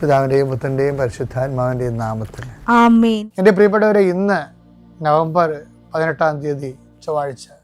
പിതാവിന്റെയും പുത്രന്റെയും പരിശുദ്ധാത്മാവിന്റെയും നാമത്തിൽ. എന്റെ പ്രിയപ്പെട്ടവരെ ഇന്ന് നവംബർ പതിനെട്ടാം തീയതി ചൊവ്വാഴ്ച.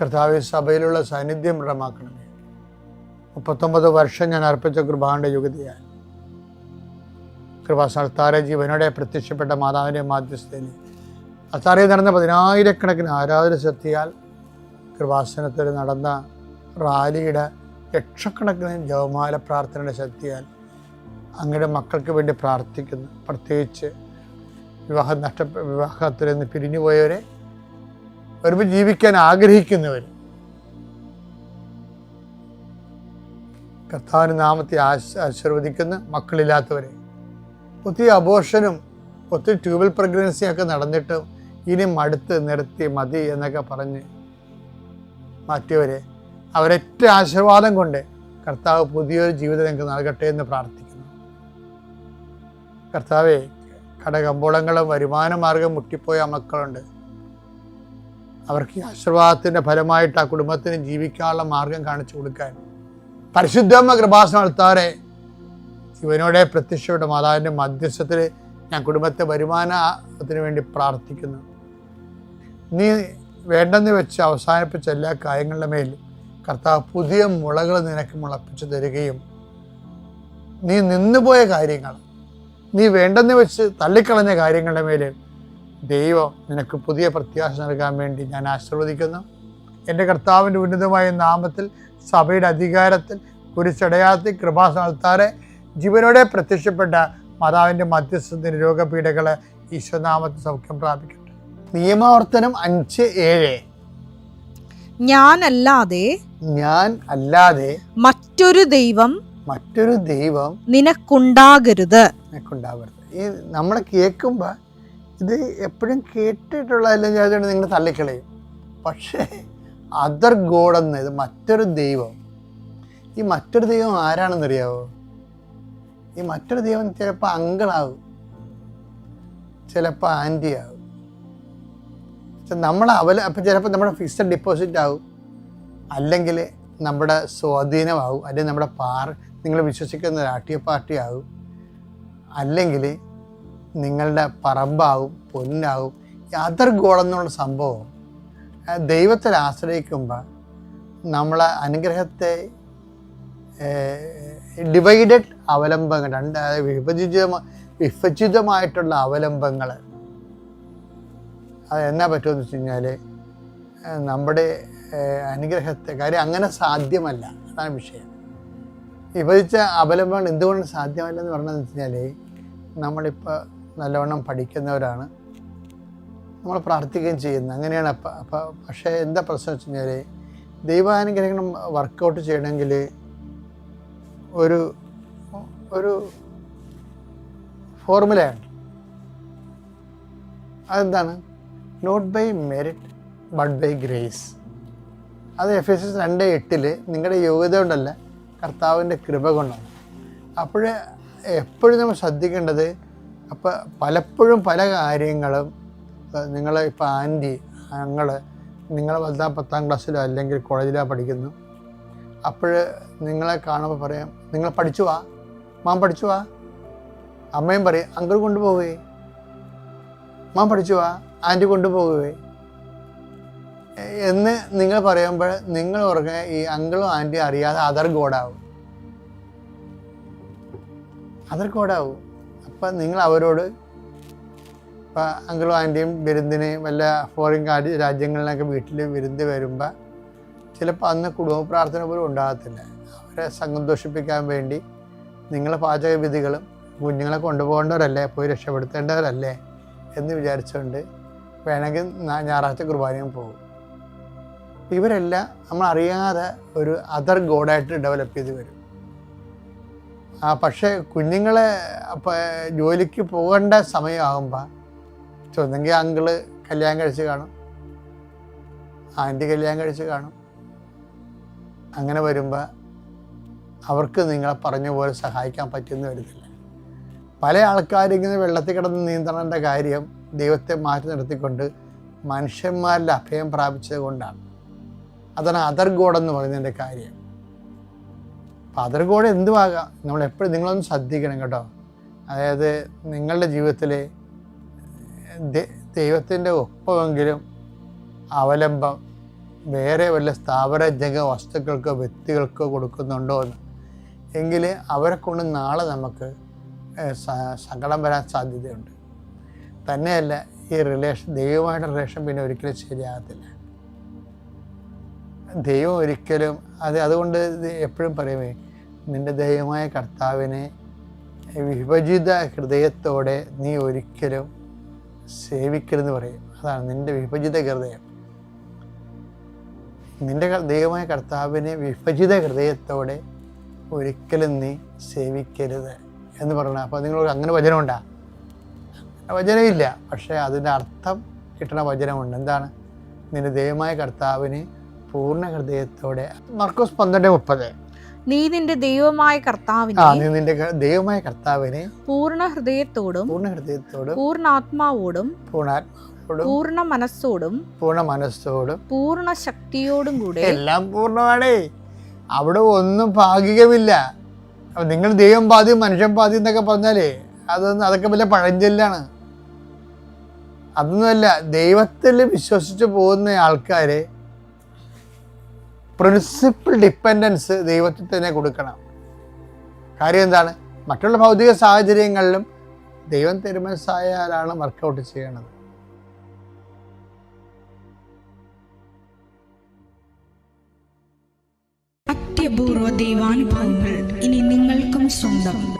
കർത്താവെ സഭയിലുള്ള സാന്നിധ്യം ദൃഢമാക്കണമേ. മുപ്പത്തൊമ്പത് വർഷം ഞാൻ അർപ്പിച്ച കൃപാന്റെ യുഗതിയായി കൃപാസ്ഥാന ജീവനോടെ പ്രത്യക്ഷപ്പെട്ട മാതാവിന്റെ മാധ്യസ്ഥയിൽ അത്താറയിൽ നടന്ന പതിനായിരക്കണക്കിന് ആരാധന ശക്തിയാൽ കൃപാസനത്തിൽ നടന്ന റാലിയുടെ ലക്ഷക്കണക്കിന് ജവമാല പ്രാർത്ഥനയുടെ ശക്തിയാൽ അങ്ങയുടെ മക്കൾക്ക് വേണ്ടി പ്രാർത്ഥിക്കുന്നു. പ്രത്യേകിച്ച് വിവാഹം നഷ്ട വിവാഹത്തിൽ നിന്ന് പിരിഞ്ഞുപോയവരെ ഒരുമിച്ച് ജീവിക്കാൻ ആഗ്രഹിക്കുന്നവർ കർത്താവിന് നാമത്തെ ആശ ആശീർവദിക്കുന്ന മക്കളില്ലാത്തവരെ ഒത്തിരി അബോർഷനും ഒത്തിരി ട്യൂബൽ പ്രഗ്നൻസിയൊക്കെ നടന്നിട്ട് ഇനി മടുത്ത് നിർത്തി മതി എന്നൊക്കെ പറഞ്ഞ് മാറ്റിയവരെ അവരൊറ്റ ആശീർവാദം കൊണ്ട് കർത്താവ് പുതിയൊരു ജീവിതം നിങ്ങൾക്ക് നൽകട്ടെ എന്ന് പ്രാർത്ഥിക്കുന്നു. കർത്താവെ കടകമ്പോളങ്ങളും വരുമാന മാർഗം മുട്ടിപ്പോയ മക്കളുണ്ട്. അവർക്ക് ഈ ആശീർവാദത്തിന്റെ ഫലമായിട്ട് ആ കുടുംബത്തിന് ജീവിക്കാനുള്ള മാർഗം കാണിച്ചു കൊടുക്കാൻ. പരിശുദ്ധമ്മ കൃപാസന നടത്താറെ ഇവനോടെ പ്രത്യക്ഷയുടെ മാതാവിന്റെ മധ്യസ്ഥത്തിൽ ഞാൻ കുടുംബത്തെ വരുമാനത്തിന് വേണ്ടി പ്രാർത്ഥിക്കുന്നു. നീ വേണ്ടെന്ന് വെച്ച് അവസാനിപ്പിച്ച എല്ലാ കാര്യങ്ങളുടെ മേൽ കർത്താവ് പുതിയ മുളകൾ നിനക്ക് മുളപ്പിച്ചു തരികയും നീ നിന്നുപോയ കാര്യങ്ങൾ നീ വേണ്ടെന്ന് വെച്ച് തള്ളിക്കളഞ്ഞ കാര്യങ്ങളുടെ മേൽ ദൈവം നിനക്ക് പുതിയ പ്രത്യാശ നൽകാൻ വേണ്ടി ഞാൻ ആശീർവദിക്കുന്നു. എന്റെ കർത്താവിന്റെ ഉന്നതമായ നാമത്തിൽ സഭയുടെ അധികാരത്തിൽ കുരിച്ചടയാളത്തിൽ കൃപാസ്ഥാനത്താറെ ജീവനോടെ പ്രത്യക്ഷപ്പെട്ട മാതാവിന്റെ മധ്യസ്ഥത്തിന് രോഗപീഠകളെ ഈശ്വനാമത്തിൽ സൗഖ്യം പ്രാപിക്കട്ടെ. നിയമാവർത്തനം അഞ്ച് ഏഴ്. ഞാനല്ലാതെ ഞാൻ അല്ലാതെ മറ്റൊരു ദൈവം മറ്റൊരു ദൈവം നിനക്കുണ്ടാകരുത്. നിനക്കുണ്ടാകരുത്. ഈ നമ്മൾ കേൾക്കുമ്പോൾ ഇത് എപ്പോഴും കേട്ടിട്ടുള്ളതെല്ലാം ചേർത്തുകൊണ്ട് നിങ്ങൾ തള്ളിക്കളയും. പക്ഷേ അതർ ഗോഡെന്ന് ഇത് മറ്റൊരു ദൈവം. ഈ മറ്റൊരു ദൈവം ആരാണെന്നറിയാവോ? ഈ മറ്റൊരു ദൈവം ചിലപ്പോൾ അങ്കിളാവും. ചിലപ്പോൾ ആന്റി ആവും നമ്മൾ അവല അപ്പം ചിലപ്പോൾ നമ്മുടെ ഫിക്സഡ് ഡിപ്പോസിറ്റ് ആവും. അല്ലെങ്കിൽ നമ്മുടെ സ്വാധീനമാവും. അല്ലെങ്കിൽ നമ്മുടെ പാർ നിങ്ങൾ വിശ്വസിക്കുന്ന രാഷ്ട്രീയ പാർട്ടി ആവും അല്ലെങ്കിൽ നിങ്ങളുടെ പറമ്പാവും പൊന്നാവും അതർ ഗോളെന്നുള്ള സംഭവം. ദൈവത്തിൽ ആശ്രയിക്കുമ്പോൾ നമ്മളെ അനുഗ്രഹത്തെ ഡിവൈഡഡ് അവലംബങ്ങൾ രണ്ട് വിഭജിത വിഭജിതമായിട്ടുള്ള അവലംബങ്ങൾ. അത് എന്നാ പറ്റുമെന്ന് വെച്ച് കഴിഞ്ഞാൽ നമ്മുടെ അനുഗ്രഹത്തെ കാര്യം അങ്ങനെ സാധ്യമല്ല. അതാണ് വിഷയം. വിഭജിച്ച അവലംബങ്ങൾ എന്തുകൊണ്ട് സാധ്യമല്ലെന്ന് പറഞ്ഞതെന്ന് വെച്ച് കഴിഞ്ഞാൽ നമ്മളിപ്പോൾ നല്ലവണ്ണം പഠിക്കുന്നവരാണ്. നമ്മൾ പ്രാർത്ഥിക്കുകയും ചെയ്യുന്നത്. അങ്ങനെയാണ് അപ്പം അപ്പം പക്ഷേ എന്താ പ്രശ്നം വെച്ച് കഴിഞ്ഞാൽ ദൈവാനുഗ്രഹം വർക്കൗട്ട് ചെയ്യണമെങ്കിൽ ഒരു ഒരു ഫോർമുലയാണ് അതെന്താണ്? Not by merit but by grace അത് എഫ് എസ് എസ് രണ്ട് എട്ടിൽ നിങ്ങളുടെ യോഗ്യത കൊണ്ടല്ല കർത്താവിന്റെ കൃപ കൊണ്ടാണ് അപ്പോൾ എപ്പോഴും നമ്മൾ ശ്രദ്ധിക്കേണ്ടത് അപ്പോൾ പലപ്പോഴും പല കാര്യങ്ങളും നിങ്ങൾ ഇപ്പോൾ ആന്റി ഞങ്ങൾ നിങ്ങൾ വലുതാം പത്താം ക്ലാസ്സിലോ അല്ലെങ്കിൽ കോളേജിലോ പഠിക്കുന്നു. അപ്പോൾ നിങ്ങളെ കാണുമ്പോൾ പറയാം നിങ്ങൾ പഠിച്ചു വാ. മാം പഠിച്ചു വാ. അമ്മയും പറയും അങ്കിൾ കൊണ്ടുപോവേ. മാം പഠിച്ചു വാ. ആന്റി കൊണ്ടുപോകുവേ എന്ന് നിങ്ങൾ പറയുമ്പോൾ നിങ്ങൾ ഉറങ്ങ ഈ അങ്കിളും ആന്റിയും അറിയാതെ അതർ ഗോഡാവും അതർ ഗോഡാവും അപ്പം നിങ്ങൾ അവരോട് ഇപ്പം അങ്കിളും ആന്റിയും വിരുന്നിന് വല്ല ഫോറിൻ കാര്യം രാജ്യങ്ങളിലൊക്കെ വീട്ടിൽ വിരുന്ന് വരുമ്പോൾ ചിലപ്പോൾ അന്ന് കുടുംബ പ്രാർത്ഥന പോലും ഉണ്ടാകത്തില്ല. അവരെ സന്തോഷിപ്പിക്കാൻ വേണ്ടി നിങ്ങളെ പാചകവിധികളും കുഞ്ഞുങ്ങളെ കൊണ്ടുപോകേണ്ടവരല്ലേ പോയി രക്ഷപ്പെടുത്തേണ്ടവരല്ലേ എന്ന് വിചാരിച്ചുകൊണ്ട് വേണമെങ്കിൽ ഞായറാഴ്ച കുർബാനയും പോകും. ഇവരെല്ലാം നമ്മൾ അറിയാതെ ഒരു അതർ ഗോഡായിട്ട് ഡെവലപ്പ് ചെയ്ത് വരും. ആ പക്ഷേ കുഞ്ഞുങ്ങളെ ജോലിക്ക് പോകേണ്ട സമയമാകുമ്പോൾ ഒന്നെങ്കിൽ അങ്കിൾ കല്യാണം കഴിച്ച് കാണും. ആന്റി കല്യാണം കഴിച്ച് കാണും. അങ്ങനെ വരുമ്പോൾ അവർക്ക് നിങ്ങളെ പറഞ്ഞ പോലെ സഹായിക്കാൻ പറ്റുമെന്ന് വരുന്നില്ല പല ആൾക്കാരും ഇങ്ങനെ വെള്ളത്തിൽ കിടന്ന് നീന്തണേണ്ട കാര്യം ദൈവത്തെ മാറ്റി നിർത്തിക്കൊണ്ട് മനുഷ്യന്മാരിൽ അഭയം പ്രാപിച്ചത് കൊണ്ടാണ്. അതാണ് അതർ ഗോഡ് എന്ന് പറയുന്നതിന്റെ കാര്യം. കൂടെ എന്തുവാകാം? നമ്മൾ എപ്പോഴും നിങ്ങളൊന്ന് ശ്രദ്ധിക്കണം കേട്ടോ. അതായത് നിങ്ങളുടെ ജീവിതത്തിൽ ദൈവത്തിന്റെ ഒപ്പമെങ്കിലും അവലംബം വേറെ വല്ല സ്ഥാപനജക വസ്തുക്കൾക്കോ വ്യക്തികൾക്കോ കൊടുക്കുന്നുണ്ടോ എന്ന്. എങ്കിൽ അവരെ കൊണ്ട് നാളെ നമുക്ക് സങ്കടം വരാൻ സാധ്യതയുണ്ട്. തന്നെയല്ല ഈ റിലേഷൻ ദൈവമായിട്ട് റിലേഷൻ പിന്നെ ഒരിക്കലും ശരിയാകത്തില്ല. ദൈവം ഒരിക്കലും അത് അതുകൊണ്ട് എപ്പോഴും പറയുമേ നിന്റെ ദൈവമായ കർത്താവിനെ വിഭജിത ഹൃദയത്തോടെ നീ ഒരിക്കലും സേവിക്കരുതെന്ന് പറയും. അതാണ് നിന്റെ വിഭജിത ഹൃദയം. നിന്റെ ദൈവമായ കർത്താവിനെ വിഭജിത ഹൃദയത്തോടെ ഒരിക്കലും നീ സേവിക്കരുത് എന്ന് പറയണം അപ്പോൾ നിങ്ങൾ അങ്ങനെ വചനമുണ്ടാ? വചനമില്ല പക്ഷേ അതിന്റെ അർത്ഥം കിട്ടണ വചനമുണ്ട്. എന്താണ്? നിന്റെ ദൈവമായ കർത്താവിനെ പൂർണ ഹൃദയത്തോടെ. മർക്കോസ് പന്ത്രണ്ട് മുപ്പത്. നീ നിന്റെ ദൈവമായ കർത്താവിനെ നീ നിന്റെ ദൈവമായ കർത്താവിനെ പൂർണ ഹൃദയത്തോടും പൂർണ ഹൃദയത്തോടും പൂർണാത്മാവോടും പൂർണാത്മാവോടും പൂർണ മനസ്സോടും പൂർണ മനസ്സോടും പൂർണ ശക്തിയോടും കൂടെ എല്ലാം പൂർണമാണേ. അവിടെ ഒന്നും ഭാഗികമില്ല. നിങ്ങൾ ദൈവം പാതി മനുഷ്യൻ പാതി എന്നൊക്കെ പറഞ്ഞാലേ അതൊന്നും അതൊക്കെ വലിയ പഴഞ്ചൊല്ലാണ്. അതൊന്നുമല്ല ദൈവത്തിൽ വിശ്വസിച്ച് പോകുന്ന ആൾക്കാരെ പ്രിൻസിപ്പൽ ഡിപ്പെൻഡൻസ് ദൈവത്തിൽ തന്നെ കൊടുക്കണം. കാര്യം എന്താണ്? മറ്റുള്ള ഭൗതിക സാഹചര്യങ്ങളിലും ദൈവം തിരുമനസ്സായാലാണ് വർക്കൗട്ട് ചെയ്യണത്. അത്യപൂർവ ദൈവാനുഭവങ്ങൾ ഇനി നിങ്ങൾക്കും സ്വന്തം.